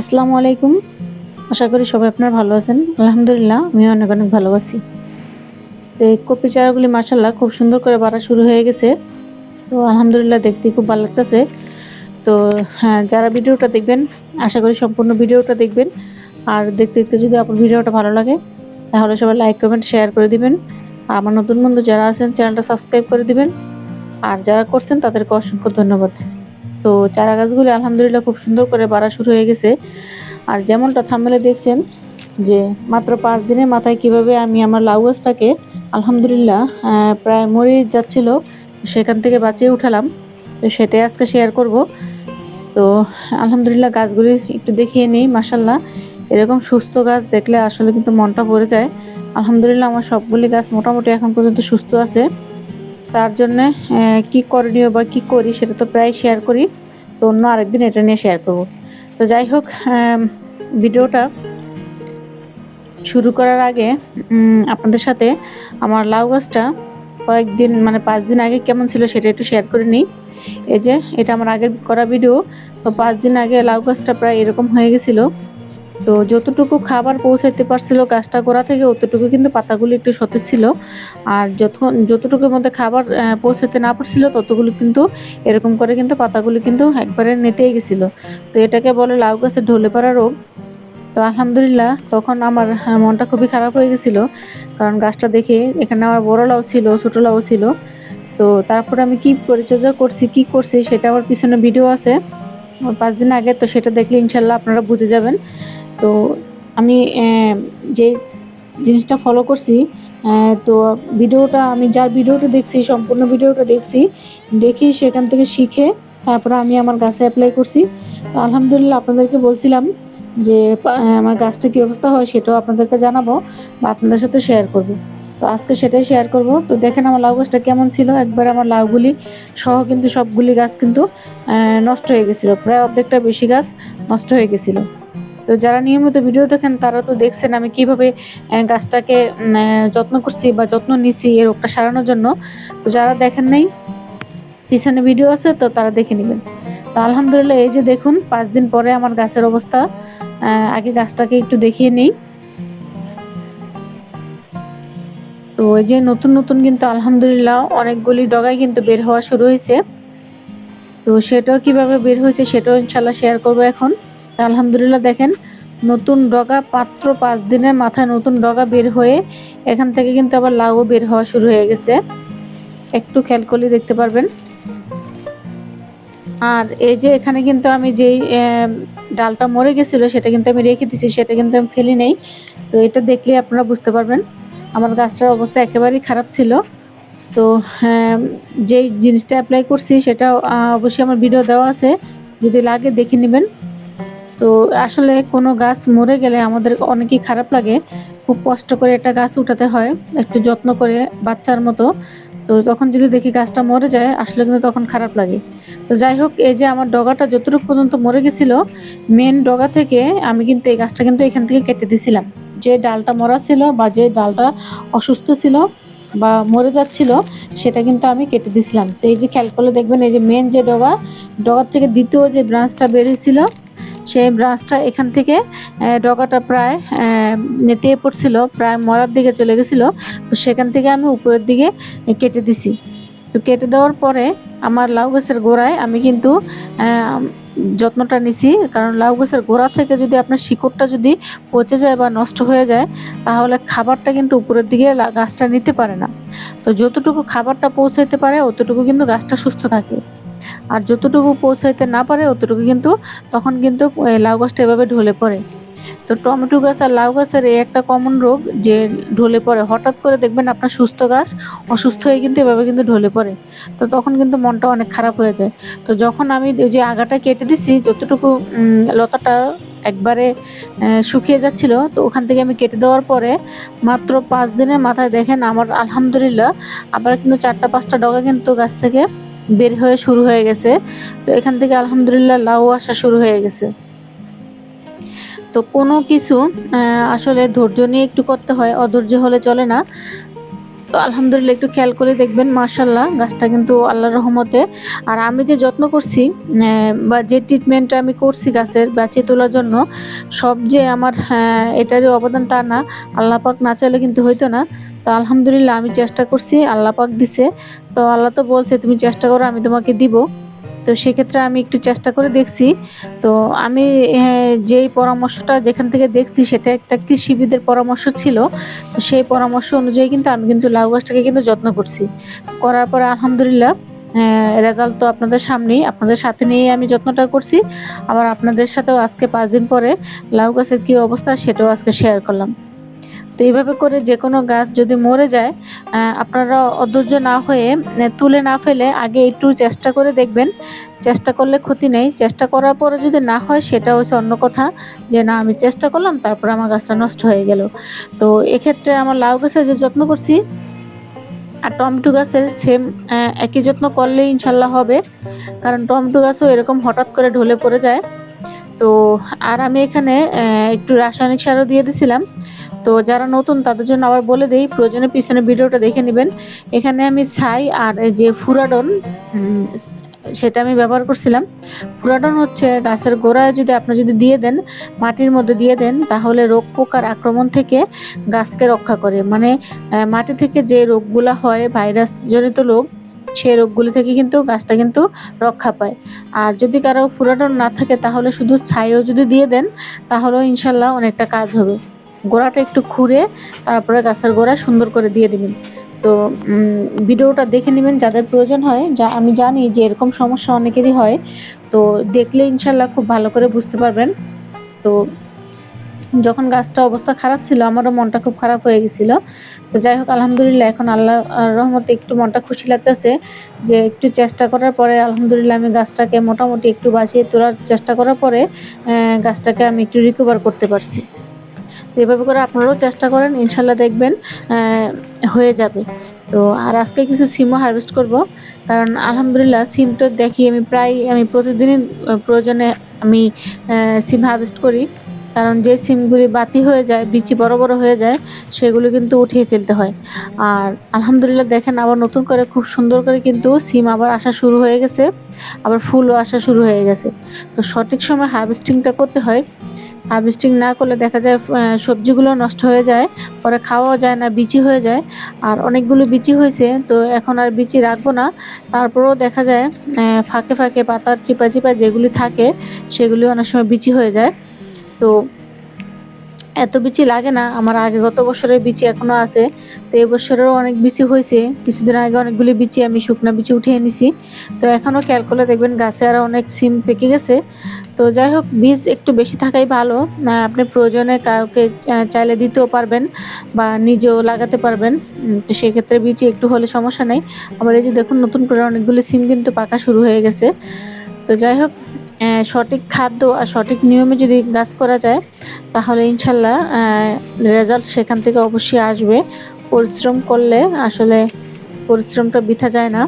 আসসালামু আলাইকুম। আশা করি সবাই আপনারা ভালো আছেন। আলহামদুলিল্লাহ আমি অনেক অনেক ভালো আছি। তো এই কপি চারাগুলি মাসাল্লাহ খুব সুন্দর করে বাড়া শুরু হয়ে গেছে। তো আলহামদুলিল্লাহ দেখতে খুব ভালো লাগতেছে। তো হ্যাঁ যারা ভিডিওটা দেখবেন, আশা করি সম্পূর্ণ ভিডিওটা দেখবেন। আর দেখতে দেখতে যদি আপনার ভিডিওটা ভালো লাগে, তাহলে সবাই লাইক, কমেন্ট, শেয়ার করে দিবেন। আমার নতুন বন্ধু যারা আছেন, চ্যানেলটা সাবস্ক্রাইব করে দিবেন। আর যারা করছেন, তাদেরকে অসংখ্য ধন্যবাদ। তো চারা গাছগুলি আলহামদুলিল্লাহ খুব সুন্দর করে বাড়া শুরু হয়ে গেছে। আর যেমনটা থামলে দেখছেন যে মাত্র পাঁচ দিনের মাথায় কীভাবে আমি আমার লাউ গাছটাকে আলহামদুলিল্লাহ প্রায় মরে যাচ্ছিল, সেখান থেকে বাঁচিয়ে উঠালাম। তো সেটাই আজকে শেয়ার করব। তো আলহামদুলিল্লাহ গাছগুলি একটু দেখিয়ে নিই মাসাল্লাহ এরকম সুস্থ গাছ দেখলে আসলে কিন্তু মনটা ভরে যায়। আলহামদুলিল্লাহ আমার সবগুলি গাছ মোটামুটি এখন পর্যন্ত সুস্থ আছে। তার জন্য কি করণীয় বা কি করি সেটা তো প্রায় শেয়ার করি। তো অন্য আরেকদিন এটা নিয়ে শেয়ার করব। তো যাই হোক ভিডিওটা শুরু করার আগে আপনাদের সাথে আমার লাউ গাছটা কয়েকদিন মানে পাঁচ দিন আগে কেমন ছিল সেটা একটু শেয়ার করে নিই। এই যে, এটা আমার আগের করা ভিডিও তো পাঁচ দিন আগে লাউ গাছটা প্রায় এরকম হয়ে গেছিল। তো যতটুকু খাবার পৌঁছাইতে পারছিল গাছটা গোড়া থেকে, অতটুকু কিন্তু পাতাগুলো একটু সতেজ ছিল। আর যখন যতটুকুর মধ্যে খাবার পৌঁছাতে না পারছিল, ততগুলো কিন্তু এরকম করে কিন্তু পাতাগুলো কিন্তু একবারে নেতেই গেছিল। তো এটাকে বলে লাউ গাছের ঢলে পড়া রোগ। তো আলহামদুলিল্লাহ, তখন আমার মনটা খুবই খারাপ হয়ে গেছিল। কারণ গাছটা দেখে এখানে আমার বড় লাউ ছিল, ছোট লাউ ছিল। তো তারপরে আমি কি পরিচর্যা করছি, কি করছি, সেটা আমার পিছনে ভিডিও আছে। পাঁচ দিন আগে, তো সেটা দেখলে ইনশাল্লাহ আপনারা বুঝে যাবেন। তো আমি যে জিনিসটা ফলো করছি তো ভিডিওটা আমি যার ভিডিওটা দেখছি, সম্পূর্ণ ভিডিওটা দেখছি, দেখি সেখান থেকে শিখে তারপরে আমি আমার গাছে অ্যাপ্লাই করছি। তো আলহামদুলিল্লাহ আপনাদেরকে বলছিলাম যে আমার গাছটা কী অবস্থা হয় সেটাও আপনাদেরকে জানাব বা আপনাদের সাথে শেয়ার করব। তো আজকে সেটাই শেয়ার করব। তো দেখেন আমার লাউ গাছটা কেমন ছিল। একবার আমার লাউগুলি সহ কিন্তু সবগুলি গাছ কিন্তু নষ্ট হয়ে গেছিল। প্রায় অর্ধেকটা বেশি গাছ নষ্ট হয়ে গেছিল। তো যারা নিয়মিত ভিডিও দেখেন, তারা তো দেখছেন আমি কীভাবে গাছটাকে যত্ন করছি বা যত্ন নিছি এই রোগটা সারানোর জন্য। তো যারা দেখেন নাই, পিছনে ভিডিও আছে তো তারা দেখে নেবেন। তো আলহামদুলিল্লাহ, এই যে দেখুন, পাঁচ দিন পরে আমার গাছের অবস্থা। আগে গাছটাকে একটু দেখিয়ে নেই। তো এই যে নতুন নতুন কিন্তু আলহামদুলিল্লাহ অনেকগুলি ডগায় কিন্তু বের হওয়া শুরু হয়েছে। তো সেটাও কীভাবে বের হয়েছে সেটাও ইনশাল্লাহ শেয়ার করব এখন। আলহামদুলিল্লাহ দেখেন, নতুন ডগা পাত্র পাঁচ দিনের মাথায় নতুন ডগা বের হয়ে এখান থেকে কিন্তু আবার লাউ বের হওয়া শুরু হয়ে গেছে। একটু খেয়াল করলে দেখতে পারবেন। আর এই যে এখানে কিন্তু আমি যেই ডালটা মরে গেছিল, সেটা কিন্তু আমি রেখে দিছি, সেটা কিন্তু আমি ফেলি নেই। তো এটা দেখলে আপনারা বুঝতে পারবেন, আমার গাছটার অবস্থা একেবারেই খারাপ ছিল। তো যেই জিনিসটা অ্যাপ্লাই করছি, সেটা অবশ্যই আমার ভিডিও দেওয়া আছে, যদি লাগে দেখে নেবেন। তো আসলে কোনো গাছ মরে গেলে আমাদের অনেকই খারাপ লাগে। খুব কষ্ট করে একটা গাছ উঠাতে হয়, একটু যত্ন করে বাচ্চার মতো। তো তখন যদি দেখি গাছটা মরে যায়, আসলে কিন্তু তখন খারাপ লাগে। তো যাই হোক, এই যে আমার ডগাটা যতটুকু পর্যন্ত মরে গেছিল মেন ডগা থেকে আমি কিন্তু এই গাছটা কিন্তু এখান থেকে কেটে দিছিলাম। যে ডালটা মরা ছিল বা যে ডালটা অসুস্থ ছিল বা মরে যাচ্ছিল, সেটা কিন্তু আমি কেটে দিছিলাম। তো এই যে খেয়াল করলে দেখবেন, এই যে মেন যে ডগা, ডগার থেকে দ্বিতীয় যে ব্রাঞ্চটা বের হয়েছিল সেই ব্রাঞ্চটা এখান থেকে ডগাটা প্রায় নেতিয়ে পড়ছিল, প্রায় মরার দিকে চলে গেছিল। তো সেখান থেকে আমি উপরের দিকে কেটে দিছি। তো কেটে দেওয়ার পরে আমার লাউ গাছের গোড়ায় আমি কিন্তু যত্নটা নিছি। কারণ লাউ গাছের গোড়া থেকে যদি আপনার শিকড়টা যদি পচে যায় বা নষ্ট হয়ে যায়, তাহলে খাবারটা কিন্তু উপরের দিকে গাছটা নিতে পারে না। তো যতটুকু খাবারটা পৌঁছাইতে পারে, অতটুকু কিন্তু গাছটা সুস্থ থাকে। আর যতটুকু পৌঁছাইতে না পারে অতটুকু কিন্তু তখন কিন্তু লাউ গাছটা এভাবে ঢলে পড়ে। তো টমেটো গাছ আর লাউ গাছের এই একটা কমন রোগ যে ঢলে পড়ে, হঠাৎ করে দেখবেন আপনার সুস্থ গাছ অসুস্থ হয়ে কিন্তু এভাবে কিন্তু ঢলে পড়ে। তো তখন কিন্তু মনটা অনেক খারাপ হয়ে যায়। তো যখন আমি যে আগাটা কেটে দিছি, যতটুকু লতাটা একবারে শুকিয়ে যাচ্ছিল, তো ওখান থেকে আমি কেটে দেওয়ার পরে মাত্র পাঁচ দিনের মাথায় দেখেন আমার আলহামদুলিল্লাহ আবার কিন্তু চারটা পাঁচটা ডগা কিন্তু গাছ থেকে বের হয়ে শুরু হয়ে গেছে। তো এখান থেকে আলহামদুলিল্লাহ লাউ আসা শুরু হয়ে গেছে। তো কোনো কিছু আসলে ধৈর্য নিয়ে একটু করতে হয়, অধৈর্য হলে চলে না। তো আলহামদুলিল্লাহ একটু খেয়াল করে দেখবেন মাশাল্লাহ গাছটা কিন্তু আল্লাহর রহমতে। আর আমি যে যত্ন করছি বা যে ট্রিটমেন্টটা আমি করছি গাছের বাঁচিয়ে তোলার জন্য, সব যে আমার এটারই অবদান তা না। আল্লাহ পাক না চাইলে কিন্তু হইতো না। তো আলহামদুলিল্লাহ আমি চেষ্টা করছি, আল্লাহ পাক দিছে। তো আল্লাহ তো বলছে, তুমি চেষ্টা করো, আমি তোমাকে দিব। তো সেক্ষেত্রে আমি একটু চেষ্টা করে দেখছি। তো আমি যেই পরামর্শটা যেখান থেকে দেখছি, সেটা একটা কৃষিবিদের পরামর্শ ছিল। তো সেই পরামর্শ অনুযায়ী কিন্তু আমি কিন্তু লাউ গাছটাকে কিন্তু যত্ন করছি। করার পরে আলহামদুলিল্লাহ রেজাল্ট তো আপনাদের সামনেই, আপনাদের সাথে নিয়েই আমি যত্নটা করছি। আবার আপনাদের সাথেও আজকে পাঁচ দিন পরে লাউ গাছের কী অবস্থা, সেটাও আজকে শেয়ার করলাম। তো এইভাবে করে যে কোনো গাছ যদি মরে যায় আপনারা অধৈর্য না হয়ে তুলে না ফেলে আগে একটু চেষ্টা করে দেখবেন। চেষ্টা করলে ক্ষতি নেই। চেষ্টা করার পরে যদি না হয়, সেটা হচ্ছে অন্য কথা যে, না, আমি চেষ্টা করলাম, তারপর আমার গাছটা নষ্ট হয়ে গেল। তো এক্ষেত্রে আমার লাউ গাছের যে যত্ন করছি, আর টমেটো গাছের সেম একই যত্ন করলে ইনশাল্লাহ হবে। কারণ টমেটো গাছও এরকম হঠাৎ করে ঢলে পড়ে যায়। তো, আর আমি এখানে একটু রাসায়নিক সারও দিয়ে দিছিলাম। তো যারা নতুন, তাদের জন্য আবার বলে দিই, প্রয়োজনে পিছনে ভিডিওটা দেখে নেবেন। এখানে আমি ছাই আর এই যে ফুরাডন সেটা আমি ব্যবহার করছিলাম। ফুরাডন হচ্ছে গাছের গোড়ায় যদি আপনি যদি দিয়ে দেন, মাটির মধ্যে দিয়ে দেন, তাহলে রোগ পোকার আক্রমণ থেকে গাছকে রক্ষা করে। মানে মাটি থেকে যে রোগগুলা হয় ভাইরাস জনিত রোগ, সেই রোগগুলি থেকে কিন্তু গাছটা কিন্তু রক্ষা পায়। আর যদি কারও ফুরাডন না থাকে, তাহলে শুধু ছাইও যদি দিয়ে দেন, তাহলেও ইনশাল্লাহ অনেকটা কাজ হবে। গোড়াটা একটু খুঁড়ে তারপরে গাছের গোড়া সুন্দর করে দিয়ে দিবেন। তো ভিডিওটা দেখে নেবেন যাদের প্রয়োজন হয়। যা, আমি জানি যে এরকম সমস্যা অনেকেরই হয়। তো দেখলে ইনশাল্লাহ খুব ভালো করে বুঝতে পারবেন। তো যখন গাছটা অবস্থা খারাপ ছিল, আমারও মনটা খুব খারাপ হয়ে গেছিল। তো যাই হোক, আলহামদুলিল্লাহ এখন আল্লাহ রহমতে একটু মনটা খুশি লাগতেছে যে একটু চেষ্টা করার পরে আলহামদুলিল্লাহ আমি গাছটাকে মোটামুটি একটু বাঁচিয়ে তোলার চেষ্টা করার পরে গাছটাকে আমি একটু রিকভার করতে পারছি। এভাবে করে আপনারাও চেষ্টা করেন, ইনশাল্লাহ দেখবেন হয়ে যাবে। তো আর আজকে কিছু সিমও হারভেস্ট করব, কারণ আলহামদুলিল্লাহ সিম তো দেখি আমি প্রায়, আমি প্রতিদিনই প্রয়োজনে আমি সিম হারভেস্ট করি। কারণ যে সিমগুলি বাতি হয়ে যায়, বিচি বড় বড় হয়ে যায়, সেগুলো কিন্তু উঠিয়ে ফেলতে হয়। আর আলহামদুলিল্লাহ দেখেন আবার নতুন করে খুব সুন্দর করে কিন্তু সিম আবার আসা শুরু হয়ে গেছে, আবার ফুলও আসা শুরু হয়ে গেছে। তো সঠিক সময় হারভেস্টিংটা করতে হয়। হারভেস্টিং না করলে দেখা যায় সবজিগুলো নষ্ট হয়ে যায়, পরে খাওয়াও যায় না, বিচি হয়ে যায়। আর অনেকগুলো বিচি হয়েছে, তো এখন আর বিচি রাখব না। তারপরেও দেখা যায় ফাঁকে ফাঁকে পাতার চিপা চিপা যেগুলি থাকে, সেগুলি অনেক সময় বিচি হয়ে যায়। তো এত বিচি লাগে না। আমার আগে গত বছরের বিচি এখনও আছে। তো এই বছরেরও অনেক বিচি হয়েছে। কিছুদিন আগে অনেকগুলি বিচি আমি শুকনা বিচি উঠিয়ে নিছি তো এখনও খেয়াল করলে দেখবেন গাছে আরও অনেক সিম পেকে গেছে। তো যাই হোক, বীজ একটু বেশি থাকাই ভালো। না, আপনি প্রয়োজনে কাউকে চাইলে দিতেও পারবেন বা নিজেও লাগাতে পারবেন। তো সেক্ষেত্রে বিচি একটু হলে সমস্যা নেই। আবার এই যে দেখুন, নতুন করে অনেকগুলি সিম কিন্তু পাকা শুরু হয়ে গেছে। তো যাই হোক সঠিক খাদ্য আর সঠিক নিয়মে যদি গাছ করা যায়, তাহলে ইনশাল্লাহ রেজাল্ট সেখান থেকে অবশ্যই আসবে। পরিশ্রম করলে আসলে পরিশ্রমটা বৃথা যায় না।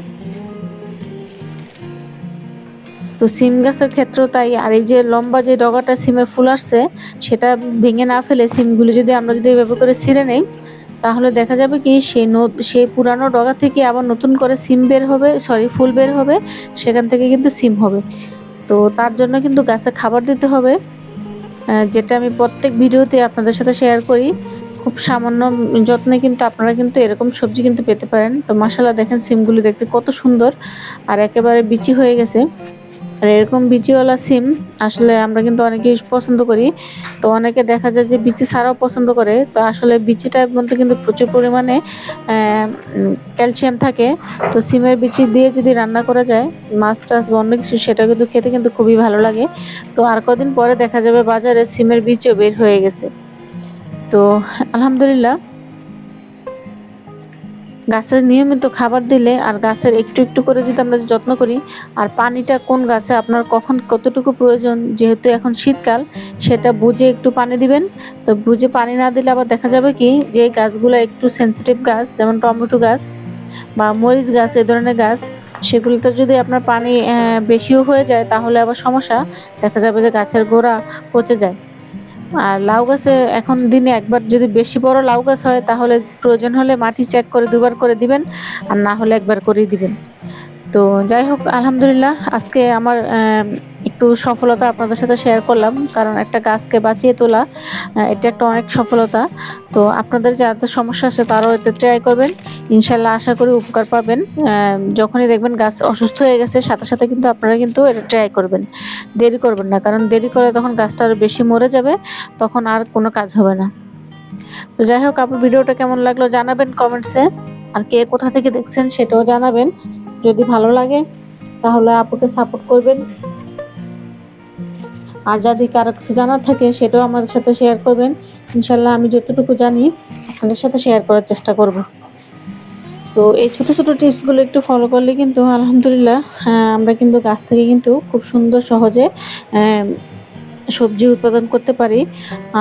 তো সিম গাছের ক্ষেত্রেও তাই, আর এই যে লম্বা যে ডগাটা সিমের ফুল আসছে, সেটা ভেঙে না ফেলে সিমগুলো যদি আমরা যদি এভাবে করে ছিঁড়ে নেই, তাহলে দেখা যাবে কি সেই সেই পুরানো ডগা থেকে আবার নতুন করে সিম বের হবে সরি ফুল বের হবে, সেখান থেকে কিন্তু সিম হবে। তো তার জন্য কিন্তু গাছে খাবার দিতে হবে যেটা আমি প্রত্যেক ভিডিওতে আপনাদের সাথে শেয়ার করি। খুব সামান্য যত্নে কিন্তু আপনারা কিন্তু এরকম সবজি কিন্তু পেতে পারেন। তো মশালা দেখেন, সিমগুলি দেখতে কত সুন্দর, আর একেবারে বিচি হয়ে গেছে। আর এরকম বিচিওয়ালা সিম আসলে আমরা কিন্তু অনেকেই পছন্দ করি। তো অনেকে দেখা যায় যে বিচি ছাড়াও পছন্দ করে। তো আসলে বিচিটার মধ্যে কিন্তু প্রচুর পরিমাণে ক্যালসিয়াম থাকে। তো সিমের বিচি দিয়ে যদি রান্না করা যায়, মাছ টাছ বা অন্য কিছু সেটা কিন্তু খেতে কিন্তু খুবই ভালো লাগে। তো আর কদিন পরে দেখা যাবে বাজারে সিমের বীজও বের হয়ে গেছে। তো আলহামদুলিল্লাহ গাছের নিয়মিত খাবার দিলে আর গাছের একটু একটু করে যদি আমরা যত্ন করি, আর পানিটা কোন গাছে আপনার কখন কতটুকু প্রয়োজন, যেহেতু এখন শীতকাল, সেটা বুঝে একটু পানি দিবেন। তো বুঝে পানি না দিলে আবার দেখা যাবে কি, যে গাছগুলো একটু সেনসিটিভ গাছ, যেমন টমেটো গাছ বা মরিচ গাছ, এ ধরনের গাছ, সেগুলোতে যদি আপনার পানি বেশিও হয়ে যায়, তাহলে আবার সমস্যা। দেখা যাবে যে গাছের গোড়া পচে যায়। আর লাউ গাছে এখন দিনে একবার যদি বেশি বড় লাউ গাছ হয়, তাহলে প্রয়োজন হলে মাটি চেক করে দুবার করে দিবেন, আর না হলে একবার করেই দিবেন। তো যাই হোক, আলহামদুলিল্লাহ, আজকে আমার একটু সফলতা আপনাদের সাথে শেয়ার করলাম। কারণ একটা গাছকে বাঁচিয়ে তোলা এটা একটা অনেক সফলতা। তো আপনাদের যাদের সমস্যা আছে তারাও এটা ট্রাই করবেন। ইনশাল্লাহ আশা করি উপকার পাবেন। যখনই দেখবেন গাছ অসুস্থ হয়ে গেছে, সাথে সাথে কিন্তু আপনারা কিন্তু এটা ট্রাই করবেন। দেরি করবেন না, কারণ দেরি করে তখন গাছটা আরও বেশি মরে যাবে, তখন আর কোনো কাজ হবে না। তো যাই হোক, আপনার ভিডিওটা কেমন লাগল জানাবেন কমেন্টসে আর কে কোথা থেকে দেখছেন সেটাও জানাবেন। যদি ভালো লাগে, তাহলে আপুকে সাপোর্ট করবেন। আর যদি কারও কিছু জানার থাকে সেটাও আমাদের সাথে শেয়ার করবেন। ইনশাল্লাহ আমি যতটুকু জানি আপনাদের সাথে শেয়ার করার চেষ্টা করব। তো এই ছোট ছোট টিপসগুলো একটু ফলো করলে কিন্তু আলহামদুলিল্লাহ হ্যাঁ, আমরা কিন্তু গাছ থেকে কিন্তু খুব সুন্দর সহজে সবজি উৎপাদন করতে পারি।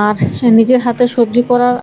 আর নিজের হাতে সবজি করার